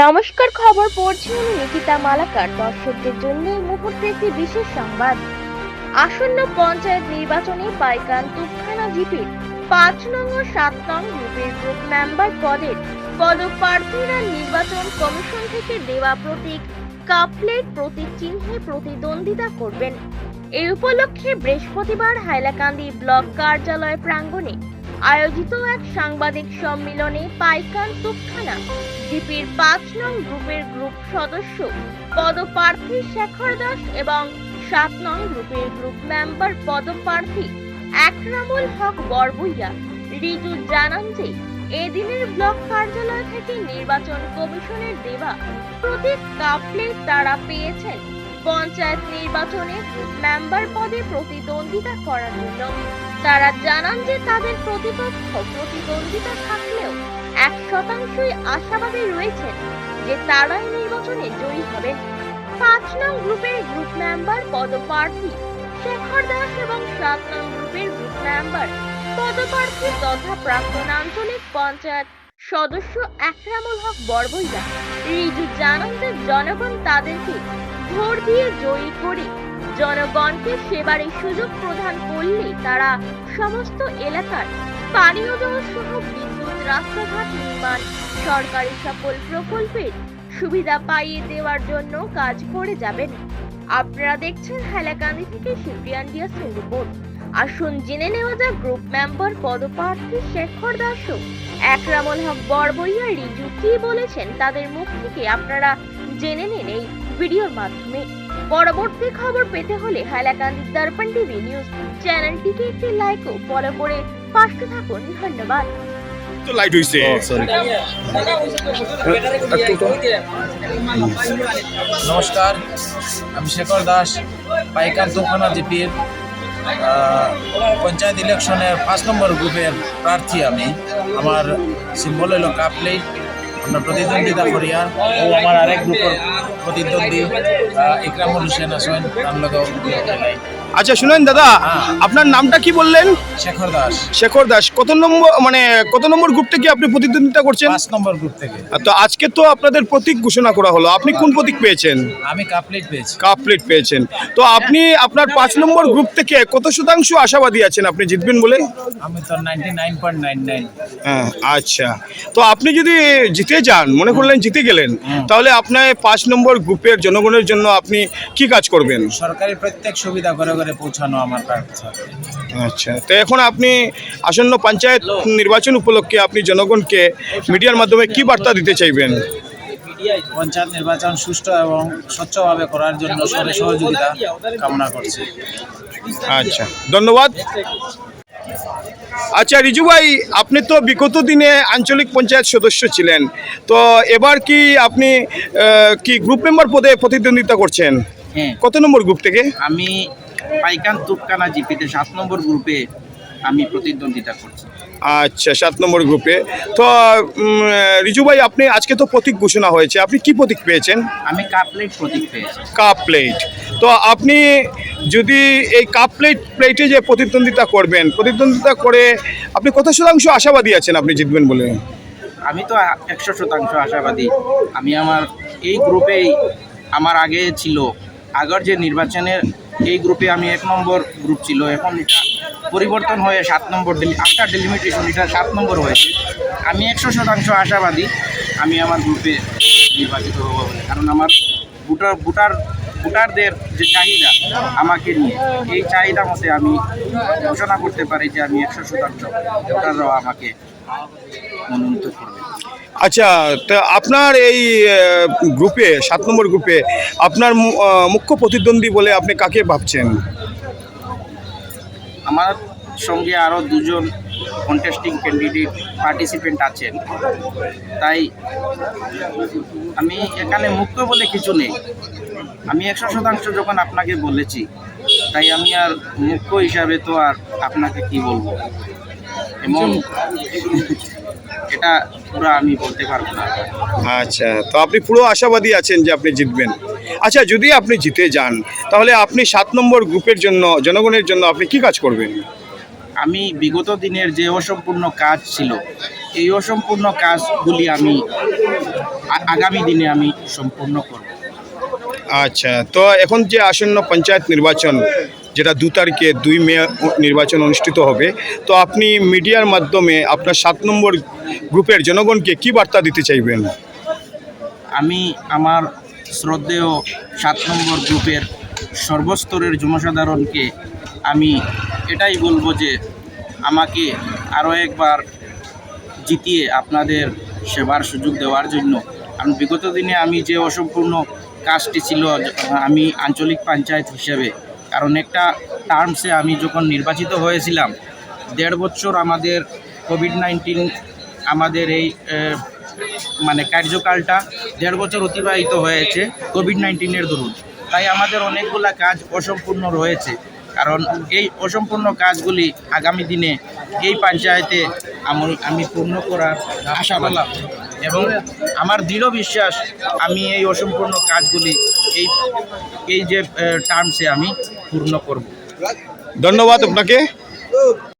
নমস্কার খবর পড়ছি নিকিতা মালাকার। দর্শকদের জন্য এই মুহূর্তে একটি বিশেষ সংবাদ। আসন্ন পঞ্চায়েত নির্বাচনে পাইকান তুফখানা জিপির পাঁচ নং ও সাত নং গ্রুপের গ্রুপ মেম্বার পদের পদপ্রার্থীরা নির্বাচন কমিশন থেকে দেওয়া প্রতীক কাপলেট প্রতীক চিহ্নে প্রতিদ্বন্দ্বিতা করবেন। এই উপলক্ষে বৃহস্পতিবার হাইলাকান্দি ব্লক কার্যালয় প্রাঙ্গণে আয়োজিত এক সাংবাদিক সম্মেলনে পাইকান তুফখানা ডিপির পাঁচ নং গ্রুপের গ্রুপ সদস্য, পদপ্রার্থী শেখর দাস এবং সাত নং গ্রুপের গ্রুপ মেম্বার পদপ্রার্থী একরামুল হক বরবইয়া। রিজু জানান যে, এদিনের ব্লক কার্যালয় থেকে নির্বাচন কমিশনের দেওয়া প্রতীক কাপলেট তারা পেয়েছেন। পঞ্চায়েত নির্বাচনে মেম্বার পদে প্রতিদ্বন্দ্বিতা করার জন্য তারা জানান যে তাদের প্রতিপক্ষ প্রতিদ্বন্দ্বিতা থাকলেও এক শতাংশই আশাবাদী রয়েছেন যে তারাই নির্বাচনে জয়ী হবেন। পাঁচ নং গ্রুপের গ্রুপ মেম্বার পদপ্রার্থী শেখর দাস এবং সাত নং গ্রুপের গ্রুপ মেম্বার পদপ্রার্থী তথা প্রাক্তন আঞ্চলিক পঞ্চায়েত সদস্য একরামুল হক বরবইয়া রিজু জানান যে জনগণ তাদেরকে ভোট দিয়ে জয়ী করে। জনগণকে সেবারে সুযোগ প্রদান করলে তারা সমস্ত এলাকার পানীয় জল সহ বিদ্যুৎ রাস্তাঘাট নির্মাণ, সরকারি সকল প্রকল্পের সুবিধা পাইয়ে দেওয়ার জন্য কাজ করে যাবেন। আপনারা দেখছেন হাইলাকান্দি থেকে শিবরিয়ান ডিয়াসের রিপোর্ট। আসুন জেনে নেওয়া যাক গ্রুপ মেম্বার পদপ্রার্থী শেখর দাস একরামুল হক বরবইয়া রিজু কি বলেছেন? তাদের মুখ থেকে আপনারা জেনে নিন এই ভিডিওর মাধ্যমে। পরবর্তী খবর পেতে হলে হাইলাকান্দি দর্পণ টিভি নিউজ চ্যানেলটিকে একটি লাইক ও ফলো করে পাশে থাকুন। ধন্যবাদ। তো লাইট হইছে। সরি নমস্কার আমি শেখর দাস পাইকান তুফানা জিপির পঞ্চায়েত ইলেকশনের পাঁচ নম্বর গ্রুপের প্রার্থী আমি। আমার সিম্বল হলো কাপ প্লেট আমরা প্রতিদ্বন্দ্বিতা করি আর ও আমার আরেক গ্রুপের প্রতিদ্বন্দ্বী ইকরামুল হোসেন আসেন রামলগাঁও আচ্ছা শুনেন দাদা আপনার নামটা কি বললেন? শেখর দাস। শেখর দাস। কত নম্বর মানে কত নম্বর গ্রুপ থেকে আপনি প্রতিদ্বন্দ্বিতা করছেন? পাঁচ নম্বর গ্রুপ থেকে। তো আজকে তো আপনাদের প্রতীক ঘোষণা করা হলো। আপনি কোন প্রতীক পেয়েছেন? আমি কাপ প্লেট পেয়েছি। কাপ প্লেট পেয়েছেন। তো আপনি আপনার পাঁচ নম্বর গ্রুপ থেকে কত শতাংশ আশাবাদী আছেন আপনি জিতবেন বলে? আমি তো ninety nine point nine nine হ্যাঁ আচ্ছা। তো আপনি যদি জিতে যান মনে করলেন জিতে গেলেন তাহলে আপনার পাঁচ নম্বর গ্রুপের জনগণের জন্য আপনি কি কাজ করবেন? সরকারি প্রত্যেক সুবিধা ঘরে ঘরে পৌঁছানো আমার কাজ আচ্ছা তো এখন আপনি আসন্ন পঞ্চায়েত নির্বাচন উপলক্ষে আপনি জনগণকে মিডিয়ার মাধ্যমে কি বার্তা দিতে চাইবেন? পঞ্চায়েত নির্বাচন সুষ্ঠু এবং স্বচ্ছভাবে করার জন্য সহযোগিতা কামনা করছি। আচ্ছা ধন্যবাদ। আচ্ছা রিজু ভাই আপনি তো বিগত দিনে আঞ্চলিক পঞ্চায়েত সদস্য ছিলেন। তো এবার কি আপনি কি গ্রুপ মেম্বার পদে প্রতিদ্বন্দ্বিতা করছেন? হ্যাঁ। কত নম্বর গ্রুপ থেকে? আমি পাইকান তুপকানা জিপিতে সাত নম্বর গ্রুপে আমি প্রতিদ্বন্দ্বিতা করছি। আচ্ছা সাত নম্বর গ্রুপে। তো রিজু ভাই আপনি আজকে তো প্রতীক ঘোষণা হয়েছে। আপনি কি প্রতীক পেয়েছেন? আমি কাপ প্লেট প্রতীক পেয়েছি। Cup plate. তো আপনি যদি এই কাপ প্লেট প্লেটে যে প্রতিদ্বন্দ্বিতা করবেন প্রতিদ্বন্দ্বিতা করে আপনি কত শতাংশ আশাবাদী আছেন আপনি জিতবেন বলে? আমি তো একশো শতাংশ আশাবাদী। আমি আমার এই গ্রুপেই আমার আগে ছিল আগের যে নির্বাচনের এই গ্রুপে আমি এক নম্বর গ্রুপ ছিল। এখন এটা পরিবর্তন হয়ে সাত নম্বর আফটার ডেলিমিটেশন এটা সাত নম্বর হয়েছে। আমি একশো শতাংশ আশাবাদী আমি আমার গ্রুপে নির্বাচিত হব কারণ আমার ভোটার ভোটার ভোটারদের যে চাহিদা আমাকে নিয়ে, এই চাহিদা মতে আমি ঘোষণা করতে পারি যে আমি একশো শতাংশ ভোটাররাও আমাকে মনোনীত করবে। আচ্ছা তো আপনার এই গ্রুপে সাত নম্বর গ্রুপে আপনার মুখ্য প্রতিদ্বন্দ্বী বলে আপনি কাকে ভাবছেন? আমার সঙ্গে আরও দুজন কন্টেস্টিং ক্যান্ডিডেট পার্টিসিপেন্ট আছেন। তাই আমি এখানে মুক্ত বলে কিছু নেই। আমি একশো শতাংশ যখন আপনাকে বলেছি তাই আমি আর মুখ্য হিসাবে তো আর আপনাকে কি বলব? এবং এটা পুরো আমি বলতে পারব না। আচ্ছা তো আপনি পুরো আশাবাদী আছেন যে আপনি জিতবেন। আচ্ছা যদি আপনি জিতে যান তাহলে আপনি সাত নম্বর গ্রুপের জন্য জনগণের জন্য আপনি কি কাজ করবেন? আমি বিগত দিনের যে অসম্পূর্ণ কাজ ছিল এই অসম্পূর্ণ কাজগুলি আমি আগামী দিনে আমি সম্পূর্ণ করব। আচ্ছা তো এখন যে আসন্ন পঞ্চায়েত নির্বাচন, যেটা দু তারিখে দুই মে নির্বাচন অনুষ্ঠিত হবে, তো আপনি মিডিয়ার মাধ্যমে আপনার সাত নম্বর গ্রুপের জনগণকে কি বার্তা দিতে চাইবেন? আমি আমার শ্রদ্ধেয় সাত নম্বর গ্রুপের সর্বস্তরের জনসাধারণকে আমি এটাই বলব যে আমাকে আরও একবার জিতিয়ে আপনাদের সেবার সুযোগ দেওয়ার জন্য। কারণ বিগত দিনে আমি যে অসম্পূর্ণ কাজটি ছিল আমি আঞ্চলিক পঞ্চায়েত হিসেবে। কারণ একটা টার্মসে আমি যখন নির্বাচিত হয়েছিলাম, দেড় বছর আমাদের কোভিড নাইন্টিন আমাদের এই মানে কার্যকালটা দেড় বছর অতিবাহিত হয়েছে কোভিড নাইন্টিনের দরুন। তাই আমাদের অনেকগুলা কাজ অসম্পূর্ণ রয়েছে। কারণ এই অসম্পূর্ণ কাজগুলি আগামী দিনে এই পঞ্চায়েতে আমি আমি পূর্ণ করার আশা পেলাম এবং আমার দৃঢ় বিশ্বাস আমি এই অসম্পূর্ণ কাজগুলি, এই এই যে টার্মসে আমি পূর্ণ করব। ধন্যবাদ আপনাকে।